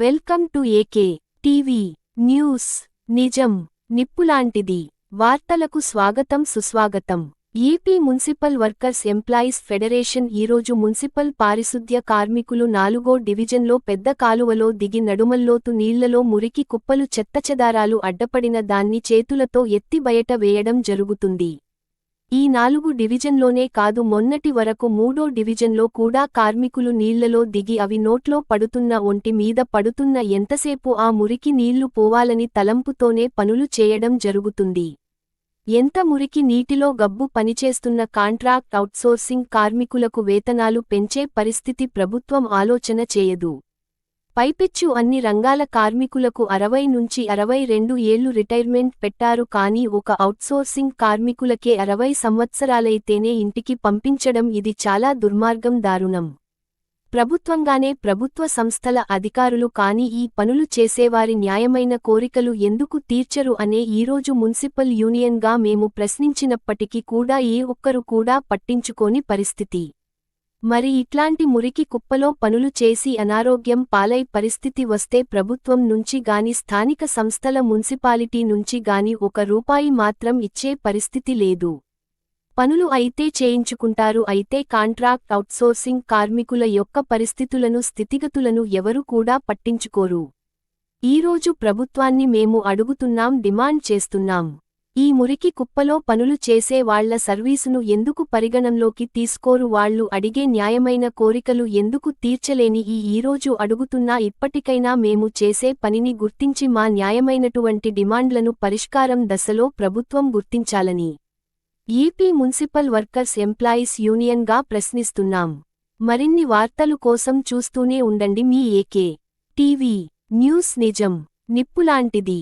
Welcome to AK TV news. నిజం నిప్పులాంటిది. వార్తలకు స్వాగతం సుస్వాగతం. AP municipal workers employees federation ఈరోజు మున్సిపల్ పారిశుద్ధ్య కార్మికులు నాలుగో డివిజన్లో పెద్ద కాలువలో దిగి నడుమల్లోతు నీళ్ళలో మురికి కుప్పలు చెత్తచెదారాలు అడ్డపడిన దాన్ని చేతులతో ఎత్తి బయట వేయడం జరుగుతుంది. ఈ నాలుగు డివిజన్లోనే కాదు మొన్నటి వరకు మూడో డివిజన్లో కూడా కార్మికులు నీళ్ళలో దిగి అవి నోట్లో పడుతున్న ఒంటి మీద పడుతున్న ఎంతసేపు ఆ మురికి నీళ్ళు పోవాలని తలంపుతోనే పనులు చేయడం జరుగుతుంది. ఎంత మురికి నీటిలో గబ్బు పనిచేస్తున్న కాంట్రాక్ట్ అవుట్సోర్సింగ్ కార్మికులకు వేతనాలు పెంచే పరిస్థితి ప్రభుత్వం ఆలోచన చేయదు. పైపెచ్చు అన్ని రంగాల కార్మికులకు అరవై నుంచి అరవై రెండు ఏళ్ళు రిటైర్మెంట్ పెట్టారు కానీ ఒక అవుట్సోర్సింగ్ కార్మికులకే అరవై సంవత్సరాలైతేనే ఇంటికి పంపించడం ఇది చాలా దుర్మార్గం దారుణం. ప్రభుత్వంగానే ప్రభుత్వ సంస్థల అధికారులు కాని ఈ పనులు చేసేవారి న్యాయమైన కోరికలు ఎందుకు తీర్చరు అనే ఈరోజు మున్సిపల్ యూనియన్గా మేము ప్రశ్నించినప్పటికీ కూడా ఏ ఒక్కరు కూడా పట్టించుకోని పరిస్థితి. మరి ఇట్లాంటి మురికి కుప్పలో పనులు చేసి అనారోగ్యం పాలై పరిస్థితి వస్తే ప్రభుత్వం నుంచి గాని స్థానిక సంస్థల మున్సిపాలిటీ నుంచి గాని ఒక రూపాయి మాత్రం ఇచ్చే పరిస్థితి లేదు. పనులు అయితే చేయించుకుంటారు అయితే కాంట్రాక్ట్ అవుట్సోర్సింగ్ కార్మికుల యొక్క పరిస్థితులను స్థితిగతులను ఎవరు కూడా పట్టించుకోరు. ఈరోజు ప్రభుత్వాన్ని మేము అడుగుతున్నాం డిమాండ్ చేస్తున్నాం. ఈ మురికి కుప్పలో పనులు చేసే వాళ్ళ సర్వీసును ఎందుకు పరిగణంలోకి తీసుకోరు? వాళ్ళు అడిగే న్యాయమైన కోరికలు ఎందుకు తీర్చలేని ఈ ఈరోజు అడుగుతున్నా ఇప్పటికైనా మేము చేసే పనిని గుర్తించి మా న్యాయమైనటువంటి డిమాండ్లను పరిష్కారం దశలో ప్రభుత్వం గుర్తించాలని ఏపీ మున్సిపల్ వర్కర్స్ ఎంప్లాయీస్ యూనియన్గా ప్రశ్నిస్తున్నాం. మరిన్ని వార్తలు కోసం చూస్తూనే ఉండండి మీ ఏకే టీవీ న్యూస్ నిజం నిప్పులాంటిది.